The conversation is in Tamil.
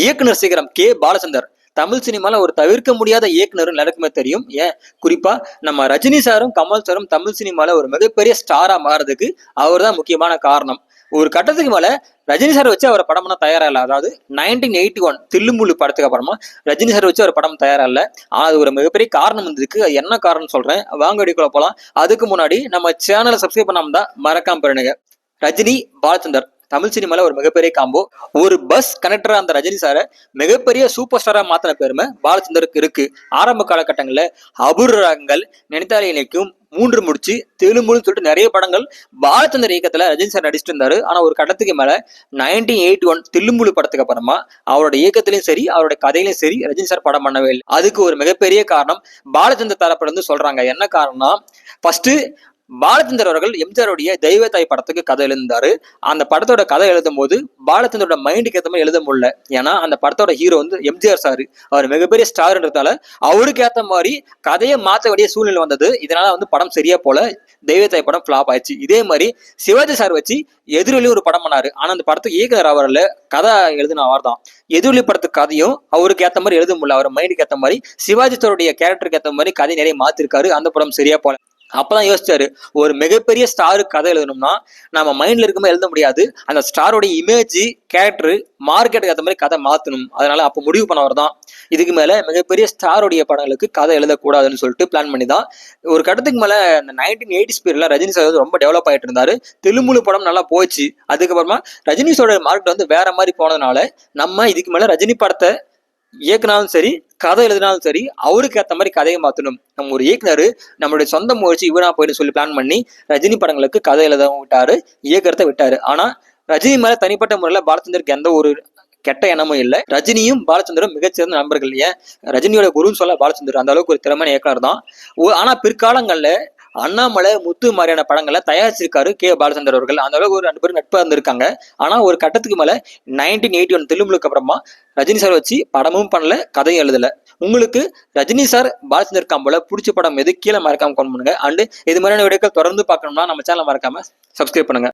இயக்குனர் சிகரம் கே பாலச்சந்தர் தமிழ் சினிமால ஒரு தவிர்க்க முடியாத இயக்குனர் எல்லாருக்குமே தெரியும். ஏன்? குறிப்பா நம்ம ரஜினி சாரும் கமல் சாரும் தமிழ் சினிமால ஒரு மிகப்பெரிய ஸ்டாரா மாறதுக்கு அவர் தான் முக்கியமான காரணம். ஒரு கட்டத்துக்கு மேல ரஜினி சார் வச்சு அவர் படம் பண்ண தயாரா அதாவது நைன்டீன் எயிட்டி ஒன் தில்லுமுள்ளு படத்துக்கு அப்புறமா ரஜினி சார் வச்சு ஒரு படம் தயாரா இல்லை. அது ஒரு மிகப்பெரிய காரணம் வந்திருக்கு. அது என்ன காரணம் சொல்றேன். வாங்க அடிக்குள்ள போகலாம் அதுக்கு முன்னாடி நம்ம சேனலை சப்ஸ்கிரைப் பண்ணாம தான் மறக்காம பண்ணுங்க ரஜினி பாலச்சந்தர் தமிழ் சினிமால ஒரு மிகப்பெரிய காம்போ ஒரு பஸ் கனெக்டரா அந்த ரஜினி சாரை மிகப்பெரிய சூப்பர் ஸ்டாரா மாத்தின பெருமை பாலச்சந்தருக்கு இருக்கு. ஆரம்ப காலகட்டங்கள்ல அபூர்வங்கள் நினைத்தாலே இணைக்கும் மூன்று முடிச்சு தெலுங்குன்னு சொல்லிட்டு நிறைய படங்கள் பாலச்சந்தர் இயக்கத்துல ரஜினி சார் நடிச்சிட்டு இருந்தாரு. ஆனா ஒரு கட்டத்துக்கு மேல நைன்டீன் எயிட்டி ஒன் தெலுங்குழு படத்துக்கு அப்புறமா அவரோட இயக்கத்திலையும் சரி அவரோட கதையிலையும் சரி ரஜினி சார் படம் பண்ணவே இல்லை. அதுக்கு ஒரு மிகப்பெரிய காரணம் பாலச்சந்தர் தரப்புல இருந்து சொல்றாங்க. என்ன காரணம்னா ஃபர்ஸ்ட் பாலச்சந்தர் அவர்கள் எம்ஜிஆருடைய தெய்வ தாய் படத்துக்கு கதை எழுந்தாரு. அந்த படத்தோட கதை எழுதும் போது பாலச்சந்தரோட மைண்டுக்கு ஏற்ற மாதிரி எழுத முடியல. ஏன்னா அந்த படத்தோட ஹீரோ வந்து எம்ஜிஆர் சார் அவர் மிகப்பெரிய ஸ்டார்ன்றதால அவருக்கு ஏற்ற மாதிரி கதையை மாற்ற வேண்டிய சூழ்நிலை வந்தது. இதனால வந்து படம் சரியா போல தெய்வ தாய் படம் ஃபிளாப் ஆயிடுச்சு. இதே மாதிரி சிவாஜி சார் வச்சு எதிரொலி ஒரு படம் பண்ணாரு. ஆனா அந்த படத்துக்கு இயக்குனர் அவர்ல கதை எழுதின அவர் தான். எதிரொலி படத்துக்கு கதையும் அவருக்கு ஏற்ற மாதிரி எழுத முடியல. அவர் மைண்டுக்கு ஏற்ற மாதிரி சிவாஜி சாருடைய கேரக்டருக்கு ஏற்ற மாதிரி கதை நிறைய மாத்திருக்காரு. அந்த படம் சரியா போல. அப்பதான் யோசிச்சாரு ஒரு மிகப்பெரிய ஸ்டாரு கதை எழுதணும்னா நம்ம மைண்ட்ல இருக்கும்போது எழுத முடியாது. அந்த ஸ்டாரோட இமேஜ் கேரக்டர் மார்க்கெட்டுக்கு ஏற்ற மாதிரி கதை மாத்தணும். அதனால அப்போ முடிவு பண்ணவர் தான். இதுக்கு மேல மிகப்பெரிய ஸ்டாருடைய படங்களுக்கு கதை எழுதக்கூடாதுன்னு சொல்லிட்டு பிளான் பண்ணி தான். ஒரு கட்டத்துக்கு மேல இந்த நைன்டீன் எயிட்டிஸ் ஸ்பீட்ல ரஜினி சார் வந்து ரொம்ப டெவலப் ஆயிட்டு இருந்தாரு. தெலுமுழு படம் நல்லா போச்சு. அதுக்கப்புறமா ரஜினி சாரோட மார்க்கெட் வந்து வேற மாதிரி போனதுனால நம்ம இதுக்கு மேல ரஜினி படத்தை இயக்குனாலும் சரி கதை எழுதினாலும் சரி அவருக்கு ஏற்ற மாதிரி கதையை மாற்றணும் நம்ம ஒரு இயக்குனர் நம்மளுடைய சொந்த முயற்சி இவனா போயிட்டு சொல்லி பிளான் பண்ணி ரஜினி படங்களுக்கு கதை எழுதவும் விட்டாரு இயக்கிறத விட்டாரு. ஆனா ரஜினி மேல தனிப்பட்ட முறையில் பாலச்சந்தருக்கு எந்த ஒரு கெட்ட எண்ணமும் இல்லை. ரஜினியும் பாலச்சந்தரும் மிகச்சிறந்த நண்பர்கள். ஏன்? ரஜினியோட குருன்னு சொல்ல பாலச்சந்தர் அந்த அளவுக்கு ஒரு திறமையான இயக்குனர் தான். ஆனால் ஆனா பிற்காலங்கள்ல அண்ணாமலை முத்து மாதிரியான படங்களை தயாரிச்சிருக்காரு கே. பாலச்சந்தர் அவர்கள். அந்த அளவுக்கு ஒரு ரெண்டு பேரும் நட்பாக இருந்திருக்காங்க. ஆனா ஒரு கட்டத்துக்கு மேலே நைன்டீன் எயிட்டி ஒன் தெலுங்குக்கு அப்புறமா ரஜினி சார் வச்சு படமும் பண்ணல கதையும் எழுதலை. உங்களுக்கு ரஜினி சார் பாலச்சந்தர் காம்போல பிடிச்ச படம் எது? கீழே மறக்காம கொண்டு பண்ணுங்க. அண்டு இது மாதிரியான வீடியோக்கள் தொடர்ந்து பார்க்கணும்னா நம்ம சேனல் மறக்காம சப்ஸ்கிரைப் பண்ணுங்க.